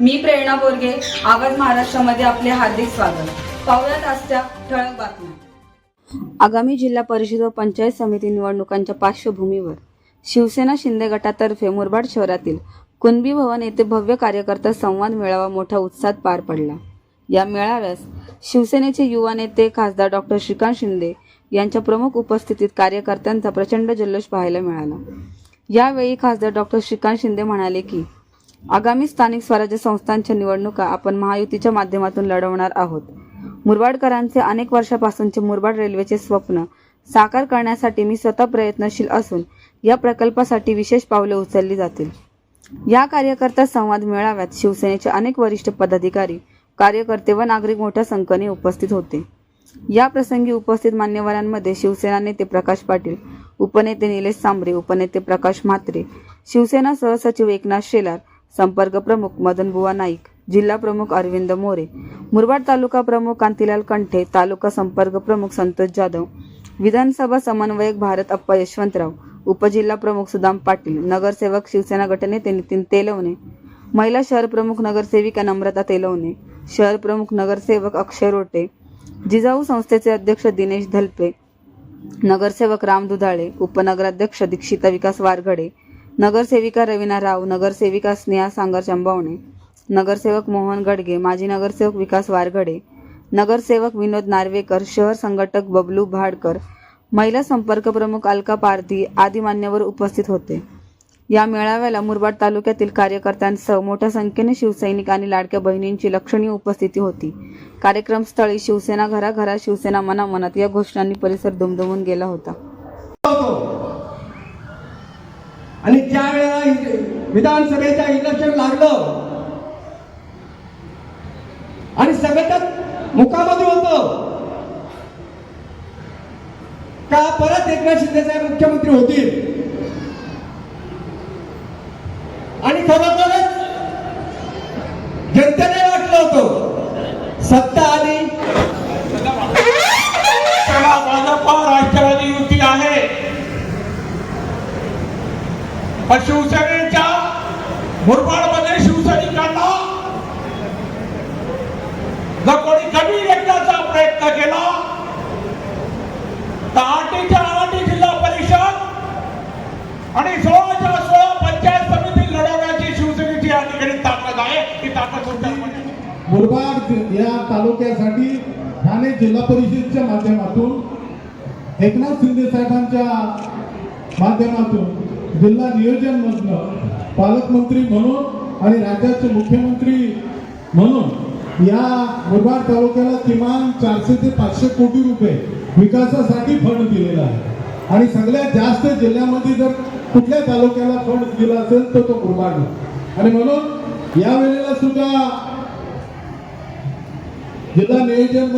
मी प्रेरणा बोरगे आवाज महाराष्ट्रामध्ये आपले हार्दिक स्वागत. पाहुयात आजच्या ठळक बातम्या. आगामी जिल्हा परिषद व पंचायत समिती निवडणुकांच्या पार्श्वभूमीवर शिवसेना शिंदे गटातर्फे मुरबाड शहरातील कुणबी भवन येथे भव्य कार्यकर्ता संवाद मेळावा मोठ्या उत्साहात पार पडला. या मेळाव्यास शिवसेनेचे युवा नेते खासदार डॉक्टर श्रीकांत शिंदे यांच्या प्रमुख उपस्थितीत कार्यकर्त्यांचा प्रचंड जल्लोष पाहायला मिळाला. यावेळी खासदार डॉक्टर श्रीकांत शिंदे म्हणाले की आगामी स्थानिक स्वराज्य संस्थांच्या निवडणुका आपण महायुतीच्या माध्यमातून लढवणार आहोत. मुरबाडकरांचे अनेक वर्षापासूनचे मुरबाड रेल्वेचे स्वप्न साकार करण्यासाठी मी स्वतः प्रयत्नशील असून या प्रकल्पासाठी विशेष पावले उचलली जातील. या कार्यकर्ता संवाद मेळाव्यात शिवसेनेचे अनेक वरिष्ठ पदाधिकारी कार्यकर्ते व नागरिक मोठ्या संख्येने उपस्थित होते. या प्रसंगी उपस्थित मान्यवरांमध्ये शिवसेना नेते प्रकाश पाटील उपनेते निलेश सांबरे उपनेते प्रकाश म्हात्रे शिवसेना सहसचिव एकनाथ शेलार संपर्क प्रमुख मदनबुवा नाईक जिल्हा प्रमुख अरविंद मोरे मुरबाड तालुका प्रमुख कांतीलाल कंठे तालुका संपर्क प्रमुख संतोष जाधव विधानसभा समन्वयक भारत अप्पा यशवंतराव उपजिल्हा प्रमुख सुदाम पाटील नगरसेवक शिवसेना गटनेते नितीन तेलवणे महिला शहर प्रमुख नगरसेविका नम्रता तेलवणे शहर प्रमुख नगरसेवक अक्षय रोटे जिजाऊ संस्थेचे अध्यक्ष दिनेश धलपे नगरसेवक राम दुधाळे उपनगराध्यक्ष दीक्षिता विकास वारगडे नगरसेविका रवीना राव नगरसेविका स्नेहा सांगर चंबावणे नगरसेवक मोहन गडगे माजी नगरसेवक विकास वारगडे नगरसेवक विनोद नार्वेकर शहर संघटक बबलू भाडकर महिला संपर्क प्रमुख अलका पारधी आदी मान्यवर उपस्थित होते. या मेळाव्याला मुरबाड तालुक्यातील कार्यकर्त्यांसह मोठ्या संख्येने शिवसैनिक आणि लाडक्या बहिणींची लक्षणीय उपस्थिती होती. कार्यक्रमस्थळी शिवसेना घराघरा शिवसेना मनामनात या घोषणांनी परिसर दुमदुमून गेला होता. आणि ज्या वेळेला विधानसभेच्या इलेक्शन लागलं आणि संघटक मुखामध्ये होत का परत एकनाथ शिंदे साहेब मुख्यमंत्री होतील? आणि खरोखरच जनते तालुक्यासाठी ठाणे जिल्हा परिषदच्या माध्यमातून एकनाथ शिंदे साहेबांच्या माध्यमातून जिल्हा नियोजनमधनं पालकमंत्री म्हणून आणि राज्याचे मुख्यमंत्री म्हणून या मुरबाड तालुक्याला किमान चारशे ते पाचशे कोटी रुपये विकासासाठी फंड दिलेला आहे. आणि सगळ्यात जास्त जिल्ह्यामध्ये जर कुठल्या तालुक्याला फंड दिला असेल तर तो मुरबाड आणि म्हणून या वेळेला सुद्धा जिल्हा नियोजन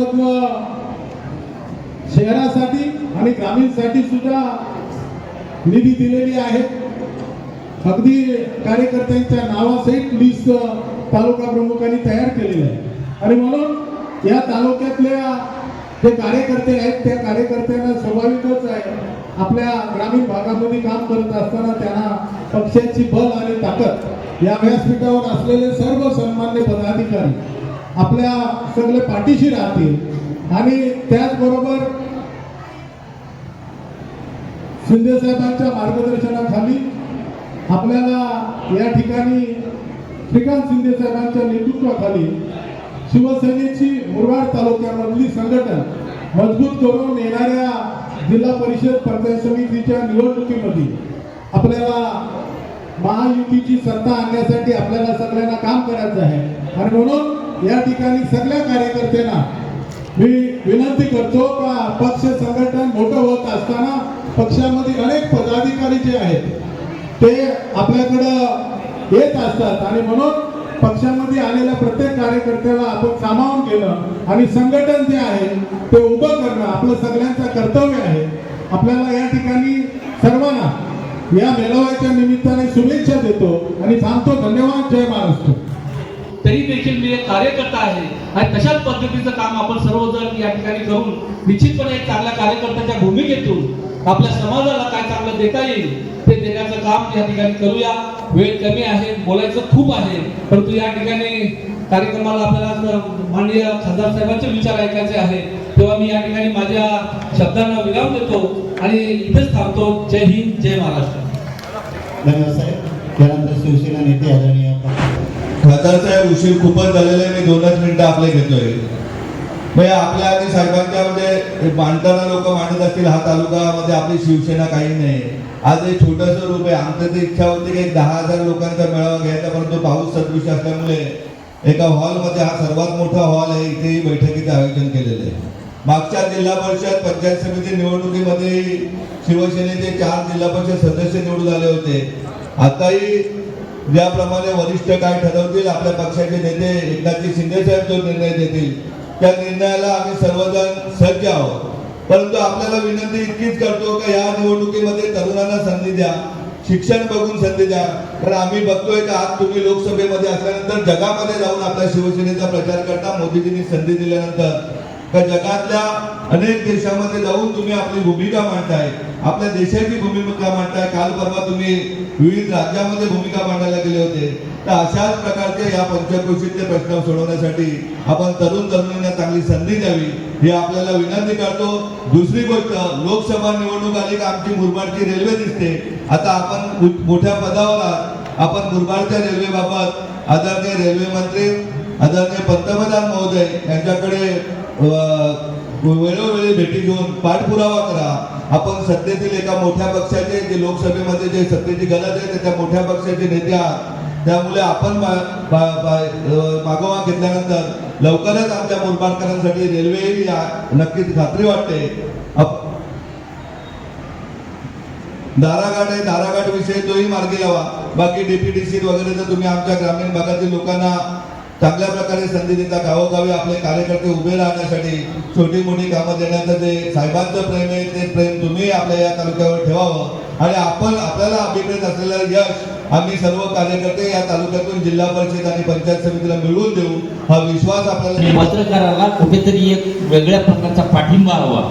शहरासाठी आणि ग्रामीणसाठी सुद्धा निधी दिलेली आहे. अगदी कार्यकर्त्यांच्या नावासहित लिस्ट तालुका प्रमुखांनी तयार केलेली आहे. आणि म्हणून या तालुक्यातल्या जे कार्यकर्ते आहेत त्या कार्यकर्त्यांना स्वाभाविकच आहे आपल्या ग्रामीण भागामध्ये काम करत असताना त्यांना पक्षाची बल आणि ताकद या व्यासपीठावर असलेले सर्व सन्मान्य पदाधिकारी आपल्या सगळे पाठीशी राहतील. आणि त्याचबरोबर शिंदे साहेबांच्या मार्गदर्शनाखाली आपल्याला या ठिकाणी श्रीकांत शिंदे साहेबांच्या नेतृत्वाखाली शिवसेनेची मुरबाड तालुक्यामधली संघटन मजबूत करून येणाऱ्या जिल्हा परिषद पंचायत समितीच्या निवडणुकीमध्ये आपल्याला महायुतीची सत्ता आणण्यासाठी आपल्याला सगळ्यांना काम करायचं आहे. आणि म्हणून या ठिकाणी सगळ्या कार्यकर्त्यांना मी विनंती करतो का पक्ष संघटन मोठं होत असताना पक्षामध्ये अनेक पदाधिकारी जे आहेत ते आपल्याकडं येत असतात. आणि म्हणून पक्षामध्ये आलेल्या प्रत्येक कार्यकर्त्याला आपण सामावून घेणं आणि संघटन जे आहे ते उभं करणं आपलं सगळ्यांचं कर्तव्य आहे. आपल्याला या ठिकाणी सर्वांना या मेळाव्याच्या निमित्ताने शुभेच्छा देतो आणि सांगतो धन्यवाद. जय महाराष्ट्र. तरी देखील मी एक कार्यकर्ता आहे. आणि तशाच पद्धतीचं काम आपण सर्वजण या ठिकाणी करून निश्चितपणे एक चांगल्या कार्यकर्त्याच्या भूमिकेतून आपल्या समाजाला काय चांगलं देता येईल ते देण्याचं काम या ठिकाणी करूया. वेळ कमी आहे बोलायचं खूप आहे. परंतु या ठिकाणी कार्यक्रमाला आपल्याला माननीय खासदार साहेबांचे विचार ऐकायचे आहे तेव्हा मी या ठिकाणी माझ्या शब्दांना विराम देतो आणि इथेच थांबतो. जय हिंद जय महाराष्ट्र. धन्यवाद साहेब. त्यानंतर शिवसेना नेते आदरणीय खासदार साहेब उशीर खूपच झालेला आहे. मी दोनच मिनिटं आपले घेतोय. म्हणजे आपल्या आधी साहेबांच्या म्हणजे मांडताना लोक मांडत असतील हा तालुकामध्ये आपली शिवसेना काही नाही. आज एक छोटस रूप आहे. आमचं ती इच्छा होती की एक दहा हजार लोकांचा मेळावा घ्यायचा परंतु पाऊस सदृश असल्यामुळे एका हॉलमध्ये हा सर्वात मोठा हॉल आहे. इथेही बैठकीचं आयोजन केलेलं आहे. मागच्या जिल्हा परिषद पंचायत समिती निवडणुकीमध्ये शिवसेनेचे चार जिल्हा परिषद सदस्य निवडून आले होते. आताही ज्याप्रमाणे वरिष्ठ काय ठरवतील आपल्या पक्षाचे नेते एकनाथजी शिंदे साहेब जो निर्णय देतील त्या निर्णयाला आम्ही सर्वजण सज्ज आहोत. परंतु आपल्याला विनंती इतकीच करतो की या निवडणुकीमध्ये तरुणांना संधी द्या शिक्षण बघून संधी द्या. कारण आम्ही बघतोय का आज तुम्ही लोकसभेमध्ये असल्यानंतर जगामध्ये जाऊन आपल्या शिवसेनेचा प्रचार करता मोदीजींनी संधी दिल्यानंतर. का जगातल्या अनेक देशामध्ये जाऊन तुम्ही आपली भूमिका मांडताय. आपल्या देशाची भूमिका मांडताय. काल परवा तुम्ही विविध राज्यामध्ये भूमिका मांडायला गेले होते. तर अशाच प्रकारचे या पंचकृषीतले प्रश्न सोडवण्यासाठी आपण तरुण तरुणींना चांगली संधी द्यावी ही आपल्याला विनंती करतो. दुसरी गोष्ट लोकसभा निवडणूक आली का आमची मुरबाडची रेल्वे दिसते. आता आपण मोठ्या पदावर आहात. आपण मुरबाडच्या रेल्वेबाबत आदरणीय रेल्वे मंत्री आदरणीय पंतप्रधान महोदय यांच्याकडे अ, वेळोवेळी भेटी घेऊन पाठपुरावा करा. आपण सत्तेतील एका मोठ्या पक्षाचे जे लोकसभेमध्ये जे सत्तेची गरज आहे ते त्या मोठ्या पक्षाचे नेते आहात. त्यामुळे आपण मागोवा घेतल्यानंतर लवकरच आमच्या मुरबाडकरांसाठी रेल्वे नक्कीच खात्री वाटते. दाराघाट आहे दाराघाट विषय तोही मार्गी लावा. बाकी डीपीडीसी वगैरे तर तुम्ही आमच्या ग्रामीण भागातील लोकांना चांगल्या प्रकारे संधी देता गावोगावी आपले कार्यकर्ते उभे राहण्यासाठी छोटी मोठी कामं देण्याचं जे साहेबांचं प्रेम आहे ते प्रेम तुम्ही आपल्या या तालुक्यावर ठेवावं. आणि आपण आपल्याला अभिप्रेत असलेलं यश आम्ही सर्व कार्यकर्ते या तालुक्यातून जिल्हा परिषद आणि पंचायत समितीला मिळवून देऊ. हा विश्वास आपल्याला पत्रकाराला कुठेतरी एक वेगळ्या प्रकारचा पाठिंबा हवा.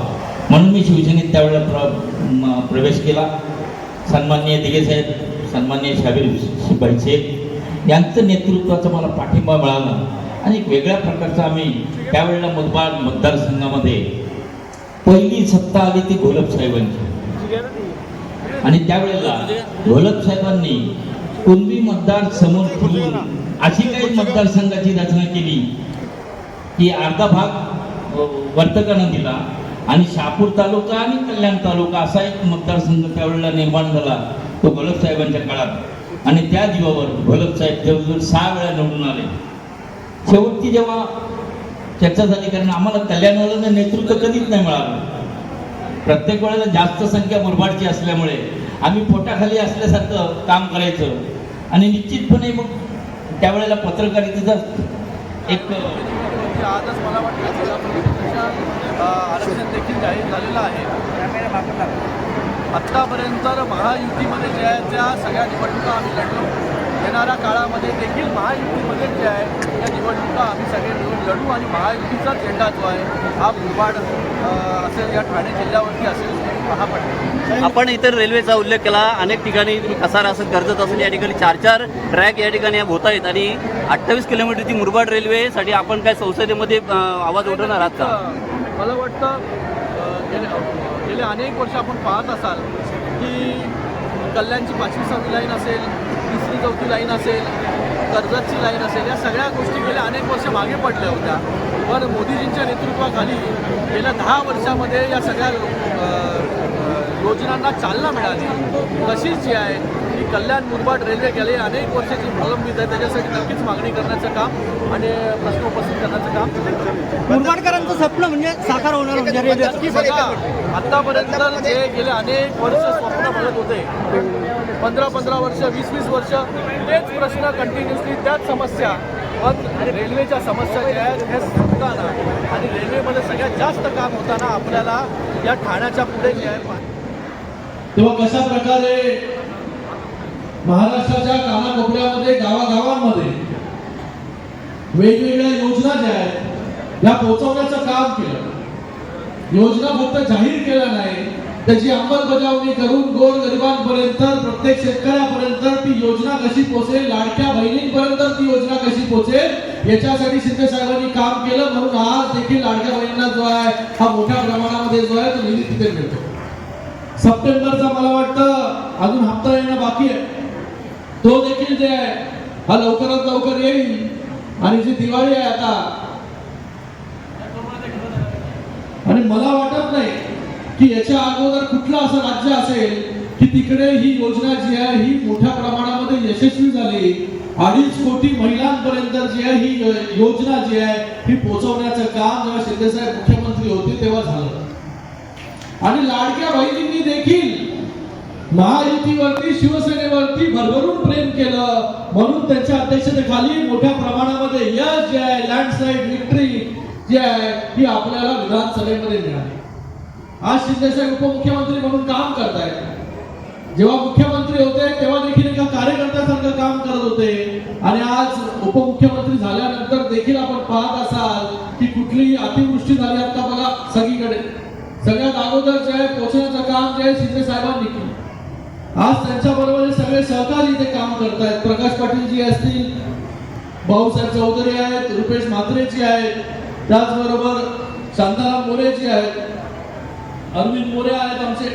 म्हणून मी शिवसेनेत त्यावेळेला प्र प्रवेश केला. सन्माननीय दिगे साहेब सन्माननीय शाबीर शिपाई शेख यांचं नेतृत्वाचा मला पाठिंबा मिळाला. आणि एक वेगळ्या प्रकारचा आम्ही त्यावेळेला मुदबाळ मतदारसंघामध्ये पहिली सत्ता आली ती घोलप साहेबांची. आणि त्यावेळेला घोलप साहेबांनी कुणबी मतदार समोर ठेवून अशी काही मतदारसंघाची रचना केली की अर्धा भाग वर्तकानं दिला आणि शहापूर तालुका आणि कल्याण तालुका असा एक मतदारसंघ त्यावेळेला निर्माण झाला तो घोलप साहेबांच्या काळात. आणि त्या जीवावर घोलप साहेब जवळजवळ सहा वेळा निवडून आले. शेवटची जेव्हा चर्चा झाली कारण आम्हाला कल्याणवाल्याचं नेतृत्व कधीच नाही मिळालं. प्रत्येक वेळेला जास्त संख्या मुरबाडची असल्यामुळे आम्ही पोटाखाली असल्यासारखं काम करायचं. आणि निश्चितपणे मग त्यावेळेला पत्रकारितेचा एक म्हणजे आजच मला वाटतं आरक्षण देखील जाहीर झालेलं आहे. आत्तापर्यंत महायुतीमध्ये जे आहे त्या सगळ्या निवडणुका आम्ही लढलो. येणाऱ्या काळामध्ये देखील महायुतीमध्ये जे आहे त्या निवडणुका आम्ही सगळे मिळून लढू आणि महायुतीचा झेंडा जो आहे हा मुरबाड असेल या ठाणे जिल्ह्यावरती असेल हा आपण इतर रेल्वेचा उल्लेख केला. अनेक ठिकाणी कसारा असं कर्जत असेल या ठिकाणी चार चार ट्रॅक या ठिकाणी होत आहेत आणि अठ्ठावीस किलोमीटरची मुरबाड रेल्वेसाठी आपण काय संसदेमध्ये आवाज उठवणार आहात का? मला वाटतं गेले अनेक वर्ष आपण पाहत असाल की कल्याणची पाचवी सहावी लाईन असेल तिसरी चौथी लाईन असेल कर्जतची लाईन असेल या सगळ्या गोष्टी गेल्या अनेक वर्ष मागे पडल्या होत्या. पण मोदीजींच्या नेतृत्वाखाली गेल्या दहा वर्षामध्ये या सगळ्या योजनांना चालना मिळाली. तशीच जी आहे की कल्याण मुरबाड रेल्वे गेले अनेक वर्षाची प्रलंबित आहे. त्याच्यासाठी नक्कीच मागणी करण्याचं काम आणि प्रश्न उपस्थित करण्याचं काम मुरबाडकरांचं स्वप्न म्हणजे साकार होणार म्हणजे नक्की बघा आतापर्यंत जे गेले अनेक वर्ष स्वप्न बघत होते. पंधरा पंधरा वर्ष वीस वीस वर्ष तेच प्रश्न कंटिन्युअसली त्याच समस्या. पण रेल्वेच्या समस्या ज्या आहेत हे सुटताना आणि रेल्वेमध्ये सगळ्यात जास्त काम होताना आपल्याला या ठाण्याच्या पुढे जे आहे तेव्हा कशा प्रकारे महाराष्ट्राच्या कानाकोपऱ्यामध्ये गावागावांमध्ये वेगवेगळ्या योजना ज्या आहेत या पोहोचवण्याचं काम केलं. योजना फक्त जाहीर केल्या नाही त्याची अंमलबजावणी करून गोर गरिबांपर्यंत प्रत्येक शेतकऱ्यापर्यंत ती योजना कशी पोहोचेल लाडक्या बहिणींपर्यंत ती योजना कशी पोहोचेल याच्यासाठी शिंदे साहेबांनी काम केलं म्हणून आज देखील लाडक्या बहिणींना जो आहे हा मोठ्या प्रमाणामध्ये जो आहे तो निधी तिथे मिळतो. सप्टेंबरचा मला वाटतं अजून हप्ता येणं बाकी आहे. तो देखील जे आहे हा लवकरात लवकर येईल. आणि जी दिवाळी आहे आता आणि मला वाटत नाही की याच्या अगोदर कुठलं असं राज्य असेल की तिकडे ही योजना जी आहे ही मोठ्या प्रमाणामध्ये यशस्वी झाली. अडीच कोटी महिलांपर्यंत जी आहे ही योजना जी आहे ही पोहोचवण्याचं काम जेव्हा शिंदेसाहेब मुख्यमंत्री होते तेव्हा झालं. आणि लाडक्या बहिणींनी देखील महायुतीवरती शिवसेनेवरती भरभरून त्यांच्या अध्यक्षतेखाली मोठ्या प्रमाणामध्ये यश जे आहे लँडस्लाईड विक्ट्री जी आहे ही आपल्याला विधानसभेमध्ये मिळाली. आज शिंदेसाहेब उपमुख्यमंत्री म्हणून काम करतायत. जेव्हा मुख्यमंत्री होते तेव्हा देखील एका कार्यकर्त्यासारखं काम करत होते. आणि आज उपमुख्यमंत्री झाल्यानंतर देखील आपण पाहत असाल की कुठलीही अतिवृष्टी झाली. आता बघा सगळीकडे. सगळ्यात अगोदर जे आहे पोचण्याचं काम जे आहे शिंदे साहेबांनी केलं. आज त्यांच्या बरोबर सगळे सहकारी इथे काम करतायत. प्रकाश पाटील जी असतील भाऊसाहेब चौधरी आहेत रुपेश म्हात्रेजी आहेत त्याचबरोबर शांताराम मोरेजी आहेत अरविंद मोरे आहेत आमचे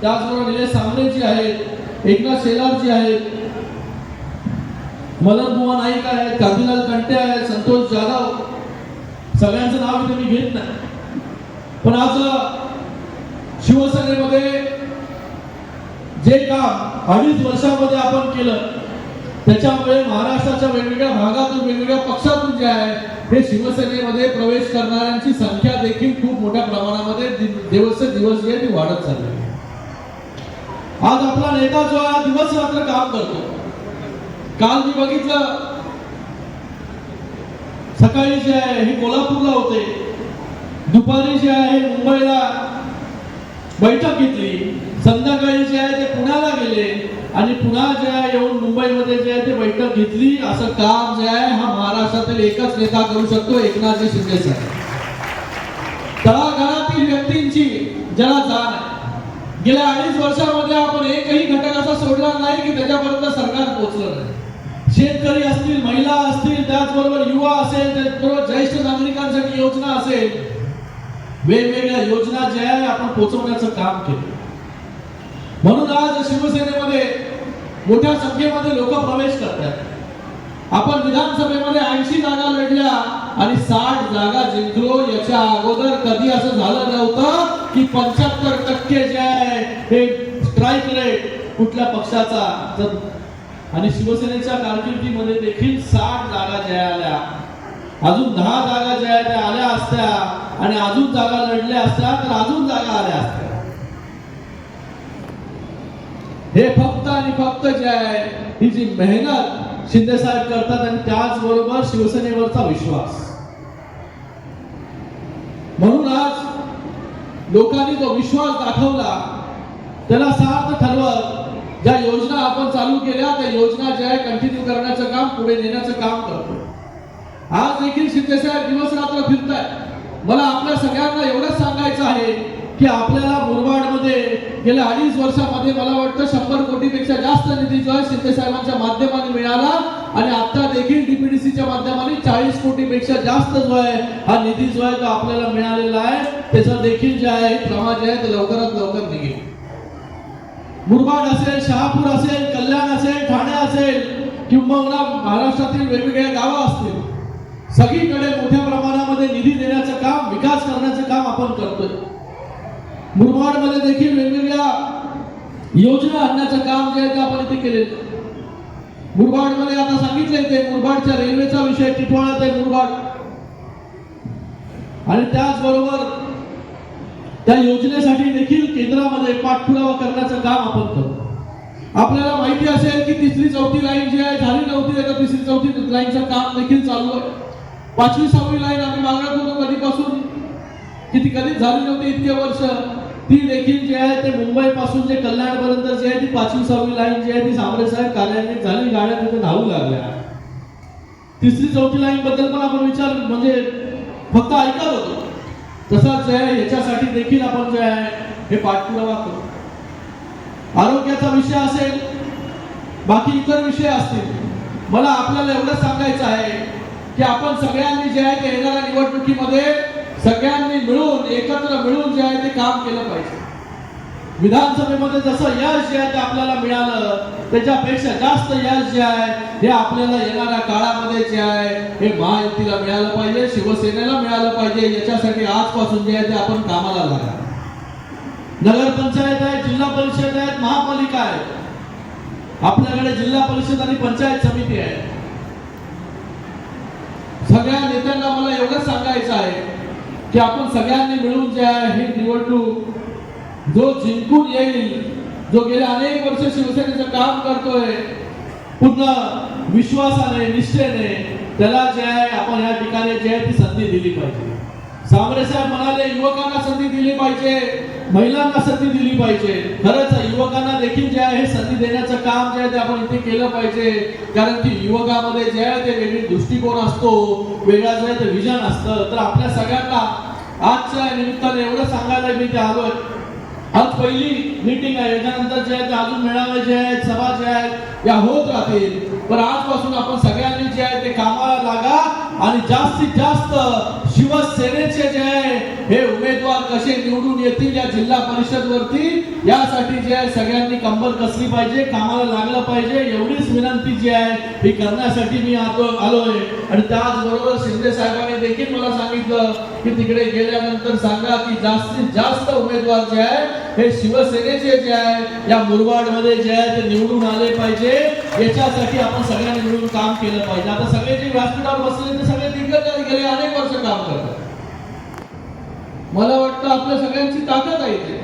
त्याचबरोबर निलेश सांबरेजी आहेत एकनाथ शेलारजी आहेत मदन बुवा नाईक आहेत कांतीलाल कंटे आहेत संतोष जाधव सगळ्यांचं नाव इथे मी घेत नाही. पण आज शिवसेनेमध्ये जे काम अडीच वर्षामध्ये आपण केलं त्याच्यामुळे महाराष्ट्राच्या वेगवेगळ्या भागातून वेगवेगळ्या पक्षातून जे आहे हे शिवसेनेमध्ये प्रवेश करणाऱ्यांची संख्या देखील खूप मोठ्या प्रमाणामध्ये दिवस दिवस जे ती वाढत चालली आहे. आज आपला नेता जो आहे दिवस रात्र काम करतो. काल मी बघितलं सकाळी जे आहे हे कोल्हापूरला होते. दुपारी जे आहे मुंबईला बैठक घेतली. संध्याकाळी जे आहे ते पुण्याला गेले आणि पुन्हा जे आहे येऊन मुंबईमध्ये जे आहे ते बैठक घेतली. असं काम जे आहे हा महाराष्ट्रातील एकच नेता करू शकतो एकनाथजी शिंदे साहेब तळागाळातील व्यक्तींची ज्याला जाण आहे. गेल्या अडीच वर्षामध्ये आपण एकही घटक असा सोडला नाही की त्याच्यापर्यंत सरकार पोहोचलं नाही. शेतकरी असतील महिला असतील त्याचबरोबर युवा असेल त्याचबरोबर ज्येष्ठ नागरिकांसाठी योजना असेल. वेगवेगळ्या योजना ज्या आहे आपण पोहोचवण्याचं काम केलं. म्हणून आज शिवसेनेमध्ये मोठ्या संख्येमध्ये लोक प्रवेश करतात. आपण विधानसभेमध्ये ऐंशी जागा लढल्या आणि साठ जागा जिंकलो याच्या अगोदर कधी असं झालं नव्हतं की पंच्याहत्तर टक्के जे आहे हे स्ट्राईक रेट कुठल्या पक्षाचा आणि शिवसेनेच्या कारकिर्दीमध्ये देखील साठ जागा ज्या आल्या. अजून दहा जागा ज्या आहेत त्या आल्या असत्या. आणि अजून जागा लढल्या असत्या तर अजून जागा आल्या असत्या. हे फक्त आणि फक्त जे आहे ही जी मेहनत शिंदे साहेब करतात आणि त्याचबरोबर शिवसेनेवरचा विश्वास. म्हणून आज लोकांनी जो विश्वास दाखवला त्याला सार्थ ठरवत ज्या योजना आपण चालू केल्या त्या योजना ज्या आहे कंटिन्यू करण्याचं काम पुढे नेण्याचं काम करतो आज देखील शिंदे साहेब दिवस रात्र फिरताय मला आपल्या सगळ्यांना एवढंच सांगायचं आहे की आपल्याला मुरबाडमध्ये गेल्या अडीच वर्षामध्ये मला वाटतं शंभर कोटीपेक्षा जास्त निधी जो आहे शिंदे साहेबांच्या माध्यमाने मिळाला आणि आता देखील डीपीडीसीच्या माध्यमाने चाळीस कोटीपेक्षा जास्त जो आहे हा निधी जो आहे तो आपल्याला मिळालेला आहे. त्याचं देखील जे आहे प्रमाण जे आहे ते लवकरात लवकर निघेल. मुरबाड असेल शहापूर असेल कल्याण असेल ठाणे असेल किंबहुना महाराष्ट्रातील वेगवेगळ्या गावं असतील सगळीकडे मोठ्या मुरबाडमध्ये देखील वेगवेगळ्या योजना आणण्याचं काम जे आहे ते आपण इथे केलेलं मुरबाडमध्ये आता सांगितलंय ते मुरबाडच्या रेल्वेचा विषय टिटवाळ्यात आहे मुरबाड. आणि त्याचबरोबर त्या योजनेसाठी देखील केंद्रामध्ये पाठपुरावा करण्याचं काम आपण करतो. आपल्याला माहिती असेल की तिसरी चौथी लाईन जी आहे झाली नव्हती आता तिसरी चौथी लाईनचं काम देखील चालू आहे. पाचवी सहावी लाईन आम्ही मागणार होतो कधीपासून? की ती कधीच झाली नव्हती इतके वर्ष. ती देखील जी आहे ते मुंबईपासून जे कल्याणपर्यंत जी आहे ती पाचवी सहावी लाईन जी आहे ती सांबरे साहेब कार्यान्वित झाली. गाड्या तिथे धावू लागल्या. तिसरी चौथी लाईन बद्दल पण आपण विचार म्हणजे फक्त ऐकत होतो. तसंच जे आहे याच्यासाठी देखील आपण जे आहे हे पाठपुरावा करू आरोग्याचा विषय असेल बाकी इतर विषय असतील मला आपल्याला एवढं सांगायचं आहे की आपण सगळ्यांनी जे आहे ते येणाऱ्या निवडणुकीमध्ये सगळ्यांनी मिळून एकत्र मिळून जे आहे ते काम केलं पाहिजे. विधानसभेमध्ये जसं यश जे आहे ते आपल्याला मिळालं त्याच्यापेक्षा जास्त यश जे आहे हे आपल्याला येणाऱ्या काळामध्ये जे आहे हे महायुतीला मिळालं पाहिजे शिवसेनेला मिळालं पाहिजे याच्यासाठी आजपासून जे आहे ते आपण कामाला लागा नगरपंचायत आहे जिल्हा परिषद आहेत महापालिका आहे आपल्याकडे जिल्हा परिषद आणि पंचायत समिती आहे. सगळ्या नेत्यांना मला एवढंच सांगायचं आहे की आपण सगळ्यांनी मिळून जे आहे ही निवडणूक जो जिंकून येईल जो गेल्या अनेक वर्ष शिवसेनेचं काम करतोय पुन्हा विश्वासाने निष्ठेने त्याला जे आहे आपण या ठिकाणी जे आहे ती संधी दिली पाहिजे. सामरे साहेब म्हणाले युवकांना संधी दिली पाहिजे. महिलांना संधी दिली पाहिजे. खरंच युवकांना देखील जे आहे हे संधी देण्याचं काम जे आहे ते आपण इथे केलं पाहिजे. कारण की युवकामध्ये जे आहे ते वेगळी दृष्टिकोन असतो वेगळा जे आहे ते विजन असतं. तर आपल्या सगळ्यांना आजच्या निमित्ताने एवढं सांगायला मी ते आलोय. आज पहिली मीटिंग आहे. याच्यानंतर जे आहे ते अजून मेळावे जे आहेत सभा जे आहेत या होत राहतील. पण आजपासून आपण सगळ्यांनी जे आहे ते कामाला लागा आणि जास्तीत जास्त शिवसेनेचे जे आहे हे येतील या जिल्हा परिषद वरती यासाठी जे आहे सगळ्यांनी कंबर कसली पाहिजे कामाला लागलं पाहिजे एवढीच विनंती जी आहे ही करण्यासाठी मी आतो आलोय. आणि त्याचबरोबर शिंदे साहेबांनी देखील मला सांगितलं की तिकडे गेल्यानंतर सांगा की जास्तीत जास्त उमेदवार जे आहे हे शिवसेनेचे जे आहे या मुरबाडमध्ये जे आहे ते निवडून आले पाहिजे. याच्यासाठी आपण सगळ्यांनी मिळून काम केलं पाहिजे. आता सगळे जे व्यासपीठावर बसले ते सगळे दिग्गज गेले अनेक वर्ष काम करतात. मला वाटतं आपल्या सगळ्यांची ताकद आहे ते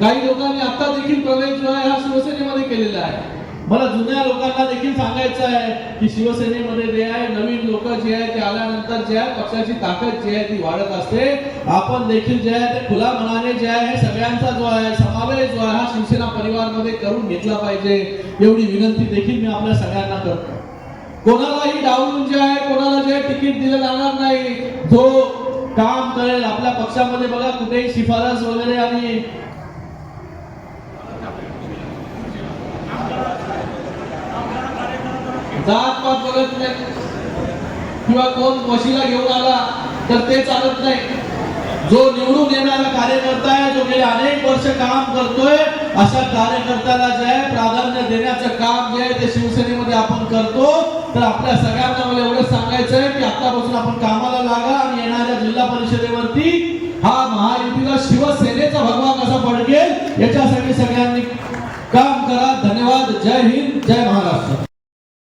काही लोकांनी आता देखील प्रवेश जो आहे हा शिवसेनेमध्ये केलेला आहे. मला जुन्या लोकांना देखील सांगायचं आहे की शिवसेनेमध्ये जे आहे नवीन लोक जे आहे ते आल्यानंतर जे आहे पक्षाची ताकद जी आहे ती वाढत असते. आपण देखील जे आहे ते खुला मनाने जे आहे सगळ्यांचा जो आहे समावेश जो आहे हा शिवसेना परिवारमध्ये करून घेतला पाहिजे. एवढी विनंती देखील मी आपल्या सगळ्यांना करतो. कोणालाही डावून जे आहे कोणाला जे तिकीट दिलं जाणार नाही. जो काम करेल आपल्या पक्षामध्ये बघा कुठेही शिफारस वगैरे आणि जात पात बघत नाही किंवा कोण वशीला घेऊन आला तर ते चालत नाही. जो निवडून येणारा कार्यकर्ता आहे जो गेले अनेक वर्ष काम करतोय अशा कार्यकर्त्याला जे आहे प्राधान्य देण्याचं काम जे आहे ते शिवसेनेमध्ये आपण करतो. तर आपल्या सगळ्यांना मला एवढं सांगायचं आहे की आतापासून आपण कामाला लागा आणि येणाऱ्या जिल्हा परिषदेवरती हा महायुतीला शिवसेनेचा भगवा कसा पडकेल याच्यासाठी सगळ्यांनी काम करा. धन्यवाद. जय हिंद. जय महाराष्ट्र.